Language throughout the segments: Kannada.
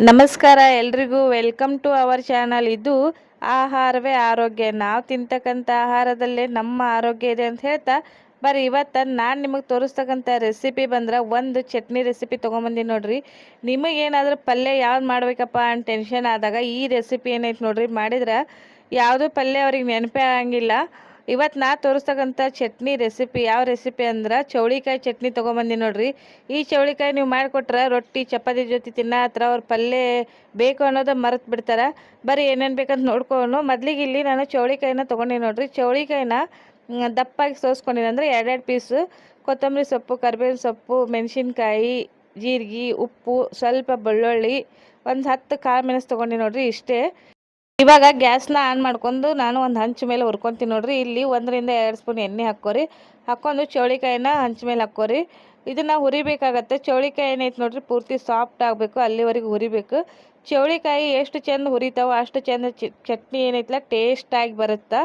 ನಮಸ್ಕಾರ ಎಲ್ರಿಗೂ. ವೆಲ್ಕಮ್ ಟು ಅವರ್ ಚಾನಲ್ ಇದು ಆಹಾರವೇ ಆರೋಗ್ಯ. ನಾವು ತಿಂತಕ್ಕಂಥ ಆಹಾರದಲ್ಲೇ ನಮ್ಮ ಆರೋಗ್ಯ ಇದೆ ಅಂತ ಹೇಳ್ತಾ ಬರ್ರಿ ಇವತ್ತು ನಾನು ನಿಮಗೆ ತೋರಿಸ್ತಕ್ಕಂಥ ರೆಸಿಪಿ ಬಂದ್ರೆ ಒಂದು ಚಟ್ನಿ ರೆಸಿಪಿ ತೊಗೊಂಬಂದಿ ನೋಡ್ರಿ. ನಿಮಗೇನಾದರೂ ಪಲ್ಯ ಯಾವ್ದು ಮಾಡಬೇಕಪ್ಪ ಅಂತ ಟೆನ್ಷನ್ ಆದಾಗ ಈ ರೆಸಿಪಿ ಏನೈತೆ ನೋಡ್ರಿ, ಮಾಡಿದ್ರೆ ಯಾವುದೂ ಪಲ್ಯ ಅವ್ರಿಗೆ ನೆನಪೇ ಆಗಂಗಿಲ್ಲ. ಇವತ್ತು ನಾ ತೋರಿಸ್ತಕ್ಕಂಥ ಚಟ್ನಿ ರೆಸಿಪಿ ಯಾವ ರೆಸಿಪಿ ಅಂದ್ರೆ ಚೌಳಿಕಾಯಿ ಚಟ್ನಿ ತೊಗೊಂಬಂದಿ ನೋಡ್ರಿ. ಈ ಚೌಳಿಕಾಯಿ ನೀವು ಮಾಡಿಕೊಟ್ರೆ ರೊಟ್ಟಿ, ಚಪಾತಿ ಜೊತೆ ತಿನ್ನ ಹತ್ರ ಅವ್ರ ಪಲ್ಯ ಬೇಕು ಅನ್ನೋದು ಮರೆತು ಬಿಡ್ತಾರೆ. ಬರೀ ಏನೇನು ಬೇಕಂತ ನೋಡ್ಕೊಂಡು ಮೊದ್ಲಿಗೆ ಇಲ್ಲಿ ನಾನು ಚೌಳಿಕಾಯಿನ ತೊಗೊಂಡಿನಿ ನೋಡ್ರಿ. ಚೌಳಿಕಾಯಿನ ದಪ್ಪಾಗಿ ಸೋಸ್ಕೊಂಡಿನಿ ಅಂದರೆ ಎರಡೆರಡು ಪೀಸು ಕೊತ್ತಂಬರಿ ಸೊಪ್ಪು, ಕರಿಬೇವಿನ ಸೊಪ್ಪು, ಮೆಣಸಿನ್ಕಾಯಿ, ಜೀರಿಗೆ, ಉಪ್ಪು, ಸ್ವಲ್ಪ ಬೆಳ್ಳುಳ್ಳಿ, ಒಂದು ಹತ್ತು ಕಾಳು ಮೆಣಸು ತೊಗೊಂಡಿ ನೋಡಿರಿ ಇಷ್ಟೇ. ಇವಾಗ ಗ್ಯಾಸ್ನ ಆನ್ ಮಾಡ್ಕೊಂಡು ನಾನು ಒಂದು ಹಂಚು ಮೇಲೆ ಹುರ್ಕೊತೀನಿ ನೋಡ್ರಿ. ಇಲ್ಲಿ ಒಂದರಿಂದ ಎರಡು ಸ್ಪೂನ್ ಎಣ್ಣೆ ಹಾಕೋರಿ ಹಾಕ್ಕೊಂಡು ಚೌಳಿಕಾಯಿನ ಹಂಚು ಮೇಲೆ ಹಾಕೋರಿ ಇದನ್ನು ಹುರಿಬೇಕಾಗತ್ತೆ. ಚೌಳಿಕಾಯಿ ಏನೈತೆ ನೋಡ್ರಿ, ಪೂರ್ತಿ ಸಾಫ್ಟ್ ಆಗಬೇಕು, ಅಲ್ಲಿವರೆಗೂ ಹುರಿಬೇಕು. ಚೌಳಿಕಾಯಿ ಎಷ್ಟು ಚೆಂದ ಹುರಿತಾವೋ ಅಷ್ಟು ಚೆಂದ ಚಟ್ನಿ ಏನೈತಲ್ಲ ಟೇಸ್ಟಾಗಿ ಬರುತ್ತೆ?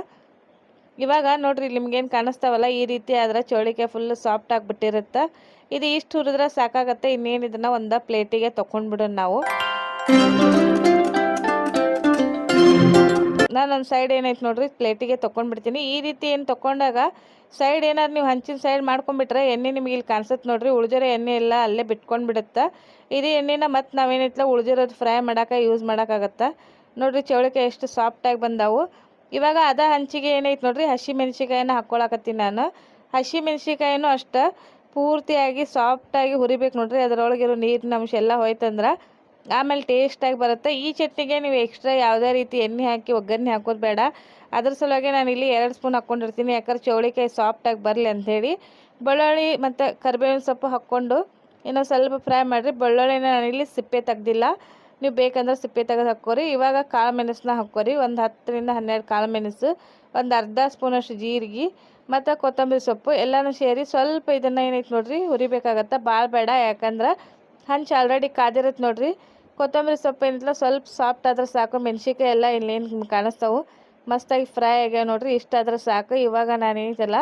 ಇವಾಗ ನೋಡ್ರಿ, ನಿಮ್ಗೇನು ಕಾಣಿಸ್ತಾವಲ್ಲ, ಈ ರೀತಿ ಆದ್ರೆ ಚೌಳಿಕಾಯಿ ಫುಲ್ ಸಾಫ್ಟ್ ಆಗಿಬಿಟ್ಟಿರುತ್ತೆ? ಇದು ಇಷ್ಟು ಹುರಿದ್ರೆ ಸಾಕಾಗತ್ತೆ. ಇನ್ನೇನು ಇದನ್ನು ಒಂದು ಪ್ಲೇಟಿಗೆ ತೊಗೊಂಡ್ಬಿಡೋಣ ನಾವು. ನಾನು ಒಂದು ಸೈಡ್ ಏನೈತೆ ನೋಡ್ರಿ ಪ್ಲೇಟಿಗೆ ತೊಗೊಂಡ್ಬಿಡ್ತೀನಿ ಈ ರೀತಿ ಏನು ತೊಗೊಂಡಾಗ ಸೈಡ್ ಏನಾದ್ರು ನೀವು ಹಂಚಿನ ಸೈಡ್ ಮಾಡ್ಕೊಂಡ್ಬಿಟ್ರೆ ಎಣ್ಣೆ ನಿಮಗೆ ಇಲ್ಲಿ ಕಾಣಿಸುತ್ತೆ ನೋಡ್ರಿ, ಉಳಿದಿರೋ ಎಣ್ಣೆ ಎಲ್ಲ ಅಲ್ಲೇ ಬಿಟ್ಕೊಂಡ್ಬಿಡುತ್ತೆ? ಇದೇ ಎಣ್ಣೆನ ಮತ್ತೆ ನಾವೇನೈತಲ್ಲ ಉಳಿದಿರೋದು ಫ್ರೈ ಮಾಡೋಕೆ ಯೂಸ್ ಮಾಡೋಕ್ಕಾಗತ್ತೆ ನೋಡ್ರಿ ಚೌಳಿಕಾಯಿ ಎಷ್ಟು ಸಾಫ್ಟಾಗಿ ಬಂದಾವು. ಇವಾಗ ಅದ ಹಂಚಿಗೆ ಏನೈತೆ ನೋಡ್ರಿ, ಹಸಿ ಮೆಣಸಿಕಾಯಿನ ಹಾಕ್ಕೊಳಕತ್ತೀನಿ ನಾನು. ಹಸಿ ಮೆಣಸಿಕಾಯಿನೂ ಅಷ್ಟೇ ಪೂರ್ತಿಯಾಗಿ ಸಾಫ್ಟಾಗಿ ಹುರಿಬೇಕು ನೋಡ್ರಿ, ಅದರೊಳಗಿರೋ ನೀರಿನ ಅಂಶ ಎಲ್ಲ ಹೋಯ್ತಂದ್ರೆ ಆಮೇಲೆ ಟೇಸ್ಟಾಗಿ ಬರುತ್ತೆ. ಈ ಚಟ್ನಿಗೆ ನೀವು ಎಕ್ಸ್ಟ್ರಾ ಯಾವುದೇ ರೀತಿ ಎಣ್ಣೆ ಹಾಕಿ, ಒಗ್ಗರಣೆ ಹಾಕೋದು ಬೇಡ. ಅದ್ರ ಸಲುವಾಗಿ ನಾನು ಇಲ್ಲಿ ಎರಡು ಸ್ಪೂನ್ ಹಾಕ್ಕೊಂಡಿರ್ತೀನಿ. ಯಾಕಂದ್ರೆ ಚೌಳಿಕಾಯಿ ಸಾಫ್ಟಾಗಿ ಬರಲಿ ಅಂಥೇಳಿ ಬೆಳ್ಳುಳ್ಳಿ ಮತ್ತು ಕರಿಬೇವಿನ ಸೊಪ್ಪು ಹಾಕ್ಕೊಂಡು ಇನ್ನು ಸ್ವಲ್ಪ ಫ್ರೈ ಮಾಡಿರಿ. ಬೆಳ್ಳುಳ್ಳಿನ ನಾನಿಲ್ಲಿ ಸಿಪ್ಪೆ ತೆಗ್ದಿಲ್ಲ. ನೀವು ಬೇಕಂದ್ರೆ ಸಿಪ್ಪೆ ತೆಗೆದು ಹಾಕೋರಿ ಇವಾಗ ಕಾಳು ಮೆಣಸನ್ನ ಹಾಕೋರಿ ಒಂದು ಹತ್ತರಿಂದ ಹನ್ನೆರಡು ಕಾಳು ಮೆಣಸು, ಒಂದು ಅರ್ಧ ಸ್ಪೂನಷ್ಟು ಜೀರಿಗೆ ಮತ್ತು ಕೊತ್ತಂಬರಿ ಸೊಪ್ಪು ಎಲ್ಲನೂ ಸೇರಿ ಸ್ವಲ್ಪ ಇದನ್ನು ಏನೈತೆ ನೋಡಿರಿ? ಹುರಿಬೇಕಾಗತ್ತೆ? ಭಾಳ ಬೇಡ. ಯಾಕಂದ್ರೆ ಹಂಚು ಆಲ್ರೆಡಿ ಕಾದಿರುತ್ತೆ ನೋಡ್ರಿ. ಕೊತ್ತಂಬರಿ ಸೊಪ್ಪು ಏನಿಲ್ಲ ಸ್ವಲ್ಪ ಸಾಫ್ಟ್ ಆದ್ರೆ ಸಾಕು. ಮೆಣಸಿನ್ಕಾಯಿ ಎಲ್ಲ ಇಲ್ಲೇನು ಕಾಣಿಸ್ತಾವೆ? ಮಸ್ತಾಗಿ ಫ್ರೈ ಆಗ್ಯಾವ ನೋಡ್ರಿ. ಇಷ್ಟಾದ್ರೆ ಸಾಕು. ಇವಾಗ ನಾನು ಏನೈತಲ್ಲ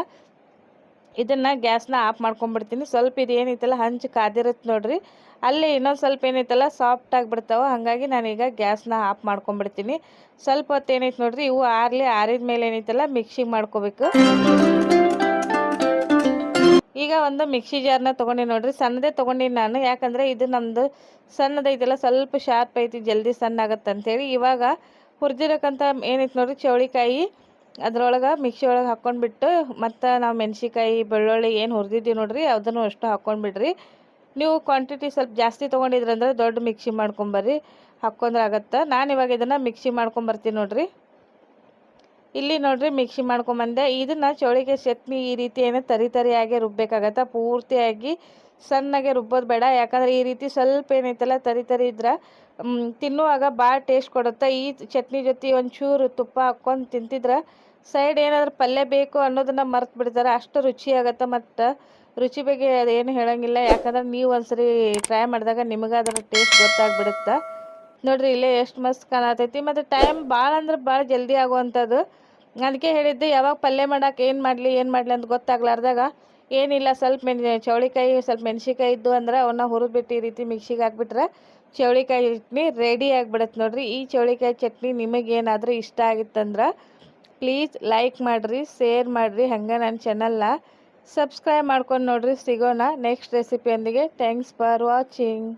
ಇದನ್ನು ಗ್ಯಾಸ್ನ ಆಫ್ ಮಾಡ್ಕೊಂಡ್ಬಿಡ್ತೀನಿ. ಸ್ವಲ್ಪ ಇದು ಏನೈತಲ್ಲ ಹಂಚು ಕಾದಿರುತ್ತೆ ನೋಡ್ರಿ. ಅಲ್ಲಿ ಇನ್ನೊಂದು ಸ್ವಲ್ಪ ಏನೈತಲ್ಲ ಸಾಫ್ಟ್ ಆಗಿಬಿಡ್ತಾವೆ ಹಾಗಾಗಿ ನಾನೀಗ ಗ್ಯಾಸ್ನ ಆಫ್ ಮಾಡ್ಕೊಂಡ್ಬಿಡ್ತೀನಿ. ಸ್ವಲ್ಪ ಹೊತ್ತು ಏನೈತೆ ನೋಡ್ರಿ, ಇವು ಆರಲಿ ಆರಿದ ಮೇಲೆ ಏನೈತಲ್ಲ ಮಿಕ್ಸಿಗೆ ಮಾಡ್ಕೋಬೇಕು. ಒಂದು ಮಿಕ್ಸಿ ಜಾರ್ನ ತೊಗೊಂಡಿ ನೋಡ್ರಿ. ಸಣ್ಣದೇ ತೊಗೊಂಡಿನಿ ನಾನು. ಯಾಕಂದರೆ ಇದು ನಮ್ಮದು ಸಣ್ಣದೈತಲ್ಲ ಸ್ವಲ್ಪ ಶಾರ್ಪ್ ಐತಿ, ಜಲ್ದಿ ಸಣ್ಣ ಆಗತ್ತೆ ಅಂತೇಳಿ. ಇವಾಗ ಹುರಿದಿರಕ್ಕಂಥ ಏನೈತೆ ನೋಡ್ರಿ, ಚೌಳಿಕಾಯಿ ಅದ್ರೊಳಗೆ ಮಿಕ್ಸಿ ಒಳಗೆ ಹಾಕ್ಕೊಂಡ್ಬಿಟ್ಟು ಮತ್ತು ನಾವು ಮೆಣಸಿಕಾಯಿ ಬೆಳ್ಳುಳ್ಳಿ ಏನು ಹುರಿದಿದ್ದೀವಿ ನೋಡ್ರಿ, ಅದನ್ನು ಅಷ್ಟು ಹಾಕ್ಕೊಂಡ್ಬಿಡ್ರಿ ನೀವು ಕ್ವಾಂಟಿಟಿ ಸ್ವಲ್ಪ ಜಾಸ್ತಿ ತೊಗೊಂಡಿದ್ರಂದ್ರೆ ದೊಡ್ಡ ಮಿಕ್ಸಿ ಮಾಡ್ಕೊಂಬರ್ರಿ ಹಾಕ್ಕೊಂಡ್ರೆ ಆಗತ್ತೆ. ನಾನು ಇವಾಗ ಇದನ್ನು ಮಿಕ್ಸಿ ಮಾಡ್ಕೊಂಬರ್ತೀನಿ ನೋಡ್ರಿ. ಇಲ್ಲಿ ನೋಡ್ರಿ ಮಿಕ್ಸಿ ಮಾಡ್ಕೊಂಬಂದೆ. ಇದನ್ನ ಚೌಳಿಗೆ ಚಟ್ನಿ ಈ ರೀತಿ ಏನೋ ತರಿ ತರಿಯಾಗಿ ರುಬ್ಬೇಕಾಗತ್ತೆ. ಪೂರ್ತಿಯಾಗಿ ಸಣ್ಣಗೆ ರುಬ್ಬೋದು ಬೇಡ. ಯಾಕಂದ್ರೆ ಈ ರೀತಿ ಸ್ವಲ್ಪ ಏನೈತಲ್ಲ, ತರಿ ತರಿ ಇದ್ರೆ ತಿನ್ನುವಾಗ ಭಾಳ ಟೇಸ್ಟ್ ಕೊಡುತ್ತೆ. ಈ ಚಟ್ನಿ ಜೊತೆ ಒಂಚೂರು ತುಪ್ಪ ಹಾಕ್ಕೊಂಡು ತಿಂತಿದ್ರೆ ಸೈಡ್ ಏನಾದ್ರೂ ಪಲ್ಯ ಬೇಕು ಅನ್ನೋದನ್ನ ಮರ್ತು ಬಿಡ್ತಾರೆ. ಅಷ್ಟು ರುಚಿ ಆಗತ್ತೆ. ಮತ್ತು ರುಚಿ ಬಗ್ಗೆ ಅದೇನು ಹೇಳಂಗಿಲ್ಲ. ಯಾಕಂದ್ರೆ ನೀವು ಒಂದ್ಸರಿ ಟ್ರೈ ಮಾಡಿದಾಗ ನಿಮಗೆ ಅದರ ಟೇಸ್ಟ್ ಗೊತ್ತಾಗ್ಬಿಡುತ್ತೆ. ನೋಡ್ರಿ ಇಲ್ಲೇ ಎಷ್ಟು ಮಸ್ತ್ ಕಾಣತೈತಿ ಮತ್ತು ಟೈಮ್ ಭಾಳ ಅಂದ್ರೆ ಭಾಳ ಜಲ್ದಿ ಆಗುವಂಥದ್ದು. ಅದಕ್ಕೆ ಹೇಳಿದ್ದೆ, ಯಾವಾಗ ಪಲ್ಯ ಮಾಡಕ್ಕೆ ಏನು ಮಾಡಲಿ ಏನು ಮಾಡಲಿ ಅಂತ ಗೊತ್ತಾಗ್ಲಾರ್ದಾಗ, ಏನಿಲ್ಲ, ಸ್ವಲ್ಪ ಮೆಣ್, ಚೌಳಿಕಾಯಿ, ಸ್ವಲ್ಪ ಮೆಣ್ಸಿಕಾಯಿ ಇದ್ದು ಅಂದ್ರೆ ಅವನ್ನ ಹುರಿದ್ಬಿಟ್ಟು ಈ ರೀತಿ ಮಿಕ್ಸಿಗೆ ಹಾಕ್ಬಿಟ್ರೆ ಚೌಳಿಕಾಯಿ ಚಟ್ನಿ ರೆಡಿ ಆಗಿಬಿಡತ್ತೆ ನೋಡ್ರಿ. ಈ ಚೌಳಿಕಾಯಿ ಚಟ್ನಿ ನಿಮಗೇನಾದರೂ ಇಷ್ಟ ಆಗಿತ್ತಂದ್ರೆ ಪ್ಲೀಸ್ ಲೈಕ್ ಮಾಡಿರಿ, ಶೇರ್ ಮಾಡಿರಿ, ಹಂಗೆ ನನ್ನ ಚಾನಲ್ನ ಸಬ್ಸ್ಕ್ರೈಬ್ ಮಾಡ್ಕೊಂಡು ನೋಡ್ರಿ ಸಿಗೋಣ ನೆಕ್ಸ್ಟ್ ರೆಸಿಪಿಯೊಂದಿಗೆ. Thanks for watching.